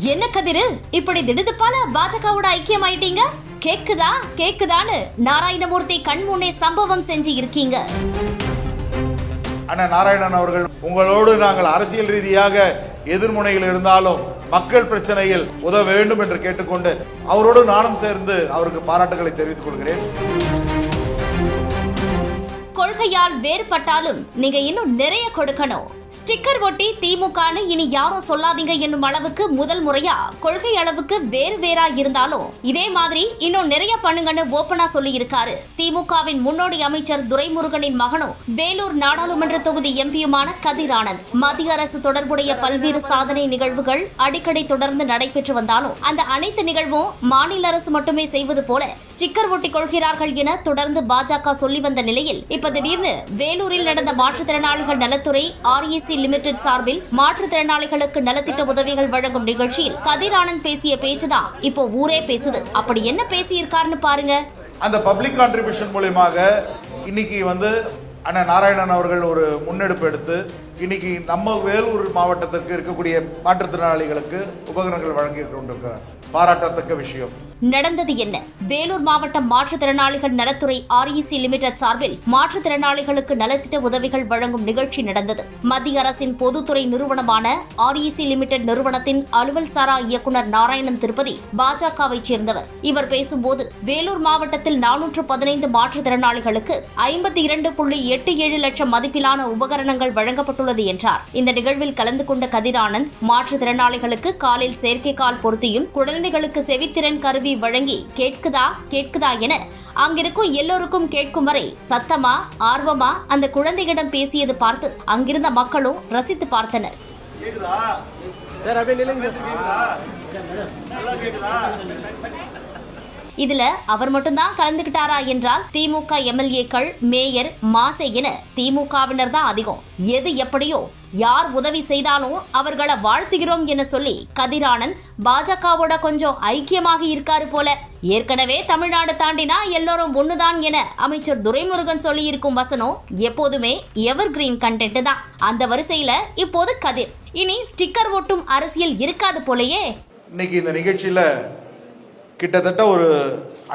என்ன கதிரு? இப்படி திடுதுப்பால பாஜகவோட ஐக்கியம் ஆயிட்டீங்க கேக்குதா? கேக்குதான்னு நாராயணமூர்த்தி கண் முன்னே சம்பவம் செஞ்சு இருக்கீங்க. அண்ணன் நாராயணன் அவர்கள் உங்களோடு நாங்கள் அரசியல் ரீதியாக எதிர்முனையில் இருந்தாலும் மக்கள் பிரச்சனையில் உதவ வேண்டும் என்று கேட்டுக்கொண்டு அவரோடு நானும் சேர்ந்து அவருக்கு பாராட்டுகளை தெரிவித்துக் கொள்கிறேன். கொள்கையால் வேறுபட்டாலும் நீங்க இன்னும் நிறைய கொடுக்கணும். ஸ்டிக்கர் ஒட்டி திமுகன்னு இனி யாரும் சொல்லாதீங்க என்னும் அளவுக்கு முதல் முறையா கொள்கை அளவுக்கு வேறு வேறா இருந்தாலும் இதே மாதிரி இன்னும் நிறைய பண்ணுங்கன்னு ஓபனா சொல்லி இருக்காரு திமுகவின் முன்னோடி அமைச்சர் துரைமுருகனின் மகனும் வேலூர் நாடாளுமன்ற தொகுதி எம்பியுமான கதிர் ஆனந்த். மத்திய அரசு தொடர்புடைய பல்வேறு சாதனை நிகழ்வுகள் அடிக்கடி தொடர்ந்து நடைபெற்று வந்தாலும் அந்த அனைத்து நிகழ்வும் மாநில அரசு மட்டுமே செய்வது போல ஸ்டிக்கர் ஒட்டி கொள்கிறார்கள் என தொடர்ந்து பாஜக சொல்லி வந்த நிலையில் இப்ப திடீர்னு வேலூரில் நடந்த மாற்றுத்திறனாளிகள் நலத்துறை ஆர்இசி லிமிடெட் சார்பில் மாற்றுத்திறனாளிகளுக்கு நலத்திட்ட உதவிகள் வழங்கும் நிகழ்ச்சியில் கதிர் ஆனந்த் பேசிய பேச்சுதான் இப்போ ஊரே பேசுது. அப்படி என்ன பேசியிருக்காருன்னு பாருங்க. அந்த பப்ளிக் கான்ட்ரிபியூஷன் மூலியமாக இன்னைக்கு வந்து அண்ணன் நாராயணன் அவர்கள் ஒரு முன்னெடுப்பு எடுத்து இன்னைக்கு நம்ம வேலூர் மாவட்டத்திற்கு இருக்கக்கூடிய மாற்றுத்திறனாளிகளுக்கு உபகரணங்கள் வழங்கி கொண்டிருக்கிறார். பாராட்டத்தக்க விஷயம். நடந்தது என்ன? வேலூர் மாவட்டம் மாற்றுத்திறனாளிகள் நலத்துறை ஆர்இசி லிமிடெட் சார்பில் மாற்றுத்திறனாளிகளுக்கு நலத்திட்ட உதவிகள் வழங்கும் நிகழ்ச்சி நடந்தது. மத்திய அரசின் பொதுத்துறை நிறுவனமான ஆர்இசி லிமிடெட் நிறுவனத்தின் அலுவல் சாரா இயக்குனர் நாராயணன் திருப்பதி பாஜகவைச் சேர்ந்தவர். இவர் பேசும்போது வேலூர் மாவட்டத்தில் நானூற்று பதினைந்து மாற்றுத்திறனாளிகளுக்கு ஐம்பத்தி இரண்டு புள்ளி எட்டு ஏழு லட்சம் மதிப்பிலான உபகரணங்கள் வழங்கப்பட்டுள்ளது என்றார். இந்த நிகழ்வில் கலந்து கொண்ட கதிரானந்த் மாற்றுத்திறனாளிகளுக்கு காலில் செயற்கைக்கால் பொருத்தியும் குழந்தைகளுக்கு செவித்திறன் கருவி வழங்கி கேட்குதா கேட்குதா என அங்கிருக்கும் எல்லோருக்கும் கேட்கும் வரை சத்தமா ஆர்வமா அந்த குழந்தையிடம் பேசியது பார்த்து அங்கிருந்த மக்களும் ரசித்து பார்த்தனர். சார் அப்படியே நில்லுங்க இதுல அவர் மட்டும்தான் கலந்துகிட்டாரா என்றால் திமுக எம்எல்ஏக்கள் மேயர் மாசே என திமுகவினர் தான் அதிகம். எது எப்படியோ யார் உதவி செய்தாலும் அவர்களை வாழ்த்துகிறோம் என சொல்லி கதிரானந்த் பாஜகவோட கொஞ்சம் ஐக்கியமாக இருக்காரு போல. ஏற்கனவே தமிழ்நாடு தாண்டினா எல்லோரும் ஒண்ணுதான் என அமைச்சர் துரைமுருகன் சொல்லி இருக்கும் வசனம் எப்போதுமே எவர் கிரீன் கண்டென்ட் தான். அந்த வரிசையில இப்போது கதிர். இனி ஸ்டிக்கர் ஒட்டும் அரசியல் இருக்காது போலயே. இன்னைக்கு இந்த நிகழ்ச்சியில கிட்டத்தட்ட ஒரு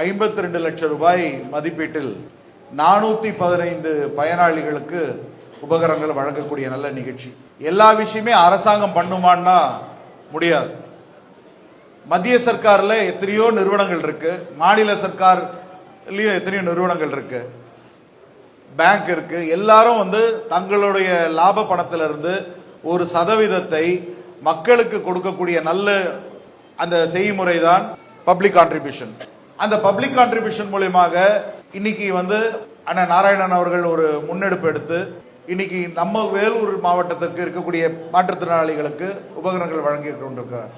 ஐம்பத்தி ரெண்டு லட்சம் ரூபாய் மதிப்பீட்டில் நானூற்றி பதினைந்து பயனாளிகளுக்கு உபகரணங்கள் வழங்கக்கூடிய நல்ல நிகழ்ச்சி. எல்லா விஷயமே அரசாங்கம் பண்ணுமான்னா முடியாது. மத்திய சர்க்காரில் எத்தனையோ நிறுவனங்கள் இருக்கு. மாநில சர்க்கார்லேயும் எத்தனையோ நிறுவனங்கள் இருக்கு. பேங்க் இருக்கு. எல்லாரும் வந்து தங்களுடைய லாப பணத்திலிருந்து ஒரு சதவீதத்தை மக்களுக்கு கொடுக்கக்கூடிய நல்ல அந்த செய்முறை தான் பப்ளிக் கான்ட்ரிபியூஷன் அந்த பப்ளிக் கான்ட்ரிபியூஷன் மூலியமாக இன்னைக்கு வந்து அண்ணன் நாராயணன் அவர்கள் ஒரு முன்னெடுப்பு எடுத்து இன்னைக்கு நம்ம வேலூர் மாவட்டத்திற்கு இருக்கக்கூடிய மாற்றுத்திறனாளிகளுக்கு உபகரணங்கள் வழங்கி கொண்டிருக்கிறார்.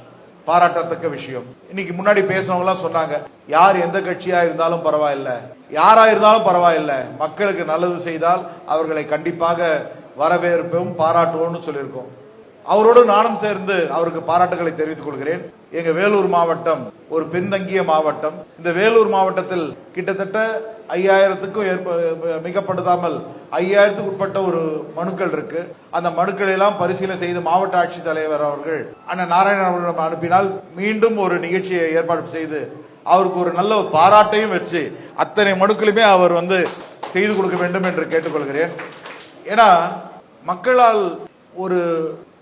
பாராட்டத்தக்க விஷயம். இன்னைக்கு முன்னாடி பேசினவங்களாம் சொன்னாங்க யார் எந்த கட்சியா இருந்தாலும் பரவாயில்ல. யாரா இருந்தாலும் பரவாயில்ல. மக்களுக்கு நல்லது செய்தால் அவர்களை கண்டிப்பாக வரவேற்பும் பாராட்டுவோம்னு சொல்லியிருக்கோம். அவரோடு நானும் சேர்ந்து அவருக்கு பாராட்டுகளை தெரிவித்துக் கொள்கிறேன். எங்க வேலூர் மாவட்டம் ஒரு பின்தங்கிய மாவட்டம். இந்த வேலூர் மாவட்டத்தில் கிட்டத்தட்ட ஐயாயிரத்துக்கும் ஏற்ப மிகப்படுத்தாமல் ஐயாயிரத்துக்கு உட்பட்ட ஒரு மனுக்கள் இருக்கு. அந்த மனுக்களை எல்லாம் பரிசீலனை செய்து மாவட்ட ஆட்சித்தலைவர் அவர்கள் அண்ணன் நாராயணன் அவர்களிடம் அனுப்பினால் மீண்டும் ஒரு நிகழ்ச்சியை ஏற்பாடு செய்து அவருக்கு ஒரு நல்ல ஒரு பாராட்டையும் வச்சு அத்தனை மனுக்களுமே அவர் வந்து செய்து கொடுக்க வேண்டும் என்று கேட்டுக்கொள்கிறேன். ஏன்னா மக்களால் ஒரு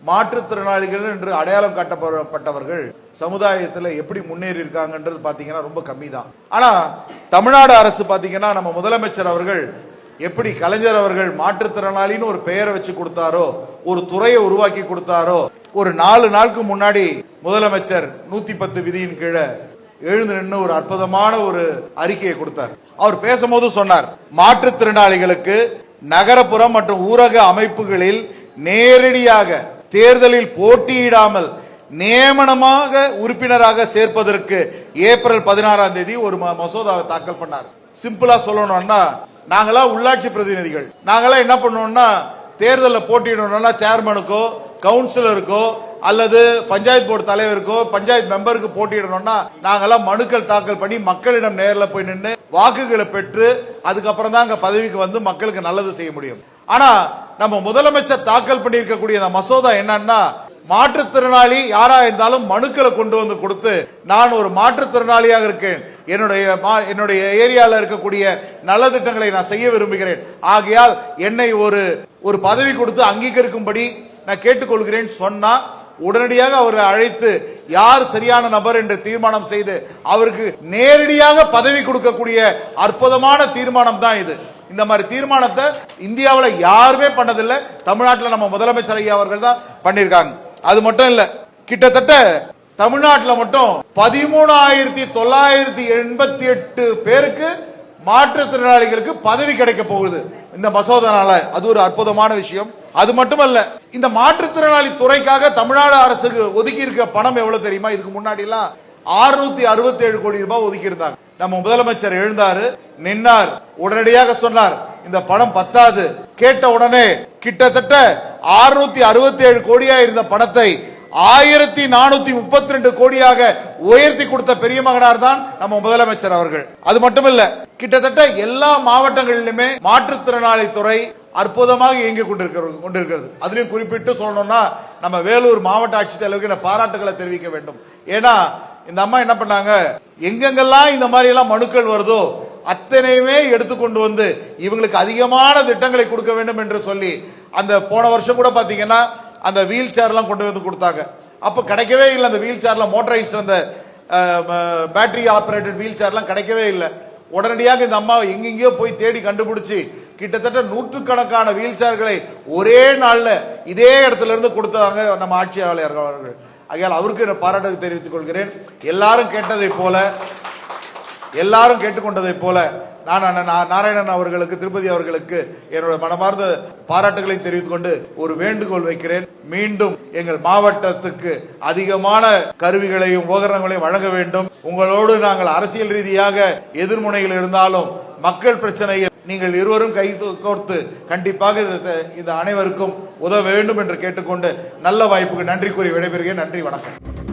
மாற்றுத்திறனாளிகள் என்று அடையாளம் காட்டப்பட்டவர்கள் சமுதாயத்தில் எப்படி முன்னேறி இருக்காங்கன்றது பார்த்தீங்கன்னா ரொம்ப கம்மி தான் ஆனால் தமிழ்நாடு அரசு பார்த்தீங்கன்னா நம்ம முதலமைச்சர் அவர்கள் எப்படி கலைஞர் அவர்கள் மாற்றுத்திறனாளின்னு ஒரு பெயரை வச்சு கொடுத்தாரோ ஒரு துறையை உருவாக்கி கொடுத்தாரோ ஒரு நாலு நாளுக்கு முன்னாடி முதலமைச்சர் நூத்தி பத்து விதியின் கீழே எழுந்து நின்று ஒரு அற்புதமான ஒரு அறிக்கையை கொடுத்தார். அவர் பேசும்போது சொன்னார் மாற்றுத்திறனாளிகளுக்கு நகரப்புறம் மற்றும் ஊரக அமைப்புகளில் நேரடியாக தேர்தலில் போட்டியிடாமல் நியமனமாக உறுப்பினராக சேர்ப்பதற்கு ஏப்ரல் பதினாறாம் தேதி ஒரு ம- மசோதாவை தாக்கல் பண்ணார். சிம்பிளா சொல்லணும்னா நாங்களாம் உள்ளாட்சி பிரதிநிதிகள். நாங்களாம் என்ன பண்ணுவோம்னா தேர்தலில் போட்டியிடணும்னா சேர்மனுக்கோ கவுன்சிலருக்கோ அல்லது பஞ்சாயத்து போர்டு தலைவருக்கோ பஞ்சாயத்து மெம்பருக்கு போட்டியிடணும்னா நாங்கெல்லாம் மனுக்கள் தாக்கல் பண்ணி மக்களிடம் நேரில் போய் நின்று வாக்குகளை பெற்று அதுக்கப்புறம் தான் அங்கே பதவிக்கு வந்து மக்களுக்கு நல்லது செய்ய முடியும். ஆனா நம்ம முதலமைச்சர் தாக்கல் பண்ணியிருக்கக்கூடிய அந்த மசோதா என்னன்னா மாற்றுத்திறனாளி யாரா இருந்தாலும் மனுக்களை கொண்டு வந்து கொடுத்து நான் ஒரு மாற்றுத்திறனாளியாக இருக்கேன் என்னுடைய மா- என்னுடைய ஏரியால இருக்கக்கூடிய நல்ல திட்டங்களை நான் செய்ய விரும்புகிறேன். ஆகையால் என்னை ஒரு ஒரு பதவி கொடுத்து அங்கீகரிக்கும்படி நான் கேட்டுக்கொள்கிறேன் சொன்னா உடனடியாக அவரை அழைத்து யார் சரியான நபர் என்று தீர்மானம் செய்து அவருக்கு நேரடியாக பதவி கொடுக்கக்கூடிய அற்புதமான தீர்மானம் தான் இது. இந்த மாதிரி தீர்மானத்தை இந்தியாவில் யாருமே பண்ணதில்லை. தமிழ்நாட்டில் நம்ம முதலமைச்சர் ஐயா அவர்கள் தான் பண்ணியிருக்காங்க. அது மட்டும் இல்லை கிட்டத்தட்ட தமிழ்நாட்டில் மட்டும் பதிமூணாயிரத்தி தொள்ளாயிரத்தி எண்பத்தி எட்டு பேருக்கு மாற்றுத்திறனாளிகளுக்கு பதவி கிடைக்க போகுது. இந்த மசோதனால. அது ஒரு அற்புதமான விஷயம். அது மட்டுமல்ல இந்த மாற்றுத்திறனாளி துறைக்காக தமிழ்நாடு அரசுக்கு ஒதுக்கி இருக்க பணம் எவ்வளவு தெரியுமா? இதுக்கு முன்னாடி எல்லாம் ஆறுநூத்தி அறுபத்தி ஏழு கோடி ரூபாய் ஒதுக்கி இருந்தாங்க நம்ம முதலமைச்சர் எழுந்தாரு நின்னார் உடனடியாக சொன்னார் இந்த பணம் பத்தாது. கேட்ட உடனே கிட்டத்தட்ட ஆறுநூத்தி அறுபத்தி ஏழு கோடியா இருந்த பணத்தை ஆயிரத்தி நானூத்தி முப்பத்தி ரெண்டு கோடியாக உயர்த்தி கொடுத்த பெரிய மகனார் தான் நம்ம முதலமைச்சர் அவர்கள். அது மட்டுமல்ல கிட்டத்தட்ட எல்லா மாவட்டங்களிலுமே மாற்றுத்திறனாளி துறை அற்புதமாக இயங்கி கொண்டிருக்கிறது கொண்டிருக்கிறது. அதுலயும் குறிப்பிட்டு சொல்லணும்னா நம்ம வேலூர் மாவட்ட ஆட்சித்தலைவருக்கு பாராட்டுகளை தெரிவிக்க வேண்டும். ஏன்னா இந்த அம்மா என்ன பண்ணாங்க எங்கெங்கெல்லாம் இந்த மாதிரி எல்லாம் மனுக்கள் வருதோ அத்தனையுமே எடுத்துக்கொண்டு வந்து இவங்களுக்கு அதிகமான திட்டங்களை கொடுக்க வேண்டும் என்று சொல்லி அந்த போன வருஷம் கூட பார்த்தீங்கன்னா அந்த வீல் சேர்லாம் கொண்டு வந்து கொடுத்தாங்க. அப்போ கிடைக்கவே இல்லை அந்த வீல் சேர்ல மோட்டரைஸ்ட் அந்த பேட்டரி ஆப்ரேட்டட் வீல் சேர்லாம் கிடைக்கவே இல்லை. உடனடியாக இந்த அம்மா எங்கெங்கேயோ போய் தேடி கண்டுபிடிச்சி கிட்டத்தட்ட நூற்றுக்கணக்கான வீல் சேர்களை ஒரே நாளில் இதே இடத்துல இருந்து கொடுத்தாங்க நம்ம ஆட்சியாளர்கள். அவர்கள் ஆகையால் அவருக்கு நான் பாராட்டு தெரிவித்துக் கொள்கிறேன். எல்லாரும் கேட்டதை போல எல்லாரும் கேட்டுக்கொண்டதை போல நான் அண்ணன் நாராயணன் அவர்களுக்கு திருப்பதி அவர்களுக்கு என்னோட மனமார்ந்த பாராட்டுகளை தெரிவித்துக் கொண்டு ஒரு வேண்டுகோள் வைக்கிறேன். மீண்டும் எங்கள் மாவட்டத்துக்கு அதிகமான கருவிகளையும் உபகரணங்களையும் வழங்க வேண்டும். உங்களோடு நாங்கள் அரசியல் ரீதியாக எதிர்முனையில் இருந்தாலும் மக்கள் பிரச்சனையில் நீங்கள் இருவரும் கை கோர்த்து கண்டிப்பாக இந்த- அனைவருக்கும் உதவ வேண்டும் என்று கேட்டுக்கொண்டு நல்ல வாய்ப்புக்கு நன்றி கூறி விடைபெறுகிறேன். நன்றி வணக்கம்.